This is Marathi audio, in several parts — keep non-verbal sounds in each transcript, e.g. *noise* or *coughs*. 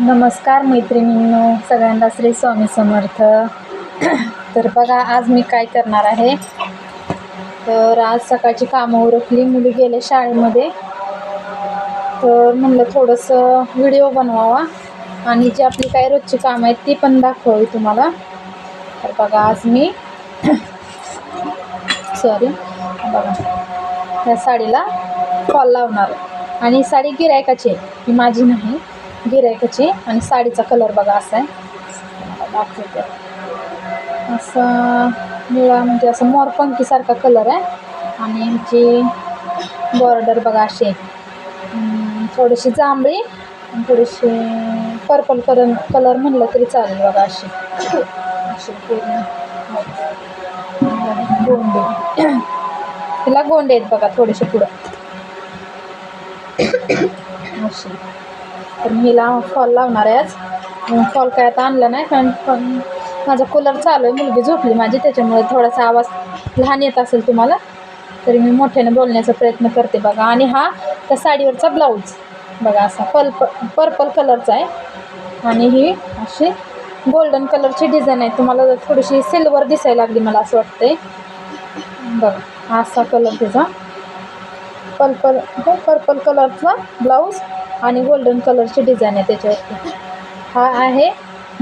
नमस्कार मैत्रिणींनो सगळ्यांना श्री स्वामी समर्थ. तर बघा आज मी काय करणार आहे? तर आज सकाळची कामं उरकली मुली गेले शाळेमध्ये. तर म्हणलं थोडंसं व्हिडिओ बनवावा आणि जी आपली काही रोजची कामं आहेत ती पण दाखवावी तुम्हाला. तर बघा आज मी *coughs* सॉरी बघा. ह्या साडीला फॉल लावणार आणि साडी गिरायकाची आहे ही माझी नाही. गिरायकाची आणि साडीचा कलर बघा असा आहे. दाखवते. असं निळा म्हणजे असं मोरपंखीसारखा कलर आहे. आणि ह्याची बॉर्डर बघा अशी थोडीशी जांभळी आणि थोडीशी पर्पल कलर कलर म्हणलं तरी चालेल बघा अशी. अशी पूर्ण. गोंडे. तिला गोंडे आहेत बघा थोडेसे पुढं. अशी. तर मी हिला फॉल लावणार आहे आज. फॉल काय आता आणला नाही कारण पण माझा कूलर चालू आहे मुलगी झोपली माझी त्याच्यामुळे थोडासा आवाज लहान येत असेल तुम्हाला तरी मी मोठ्याने बोलण्याचा प्रयत्न करते बघा. आणि हा त्या साडीवरचा ब्लाऊज. बघा असा पर्प पर्पल कलरचा आहे. आणि ही अशी गोल्डन कलरची डिझाईन आहे. तुम्हाला जर थोडीशी सिल्वर दिसायला लागली मला असं वाटतंय. बघा हा असा कलर त्याचा पर्पल पर्पल कलरचा ब्लाऊज. आणि गोल्डन कलरची डिझाईन आहे त्याच्यावरती. हा आहे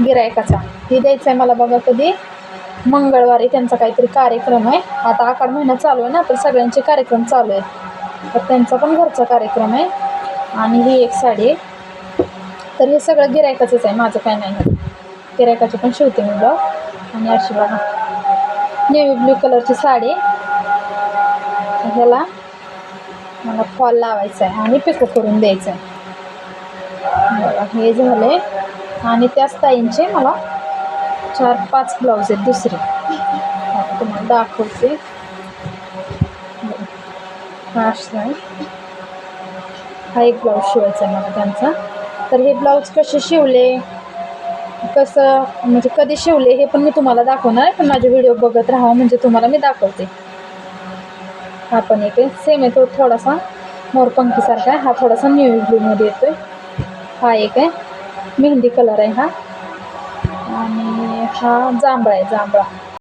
गिरायकाचा. ही द्यायचा आहे मला बघा कधी? मंगळवारी त्यांचा काहीतरी कार्यक्रम आहे. आता आखाड महिना चालू आहे ना तर सगळ्यांचे कार्यक्रम चालू आहेत. तर त्यांचा पण घरचा कार्यक्रम आहे. आणि ही एक साडी आहे. तर हे सगळं गिरायकाचंच आहे. माझं काय नाही. गिरायकाचे पण शिवते मी ब्लाऊज आणि अशी बघा. नेव्ही ब्ल्यू कलरची साडी ह्याला मला फॉल लावायचा आहे आणि पिको करून द्यायचं आहे बघा हे झाले. आणि त्याच ताईंचे मला चार पाच ब्लाऊज आहेत दुसरे. तुम्हाला दाखवते. हा हा एक ब्लाऊज शिवायचा आहे मला त्यांचा. तर हे ब्लाऊज कसे शिवले? कसं म्हणजे कधी शिवले हे पण मी तुम्हाला दाखवणार आहे पण माझे व्हिडिओ बघत राहावं म्हणजे तुम्हाला मी दाखवते. हा पण एक आहे. सेम आहे तो थोडासा मोरपंखीसारखा आहे. हा थोडासा न्यू ब्लूमध्ये येतो आहे हा एक आहे. मेहंदी कलर आहे हा. आणि हा जांभळा आहे जांभळा.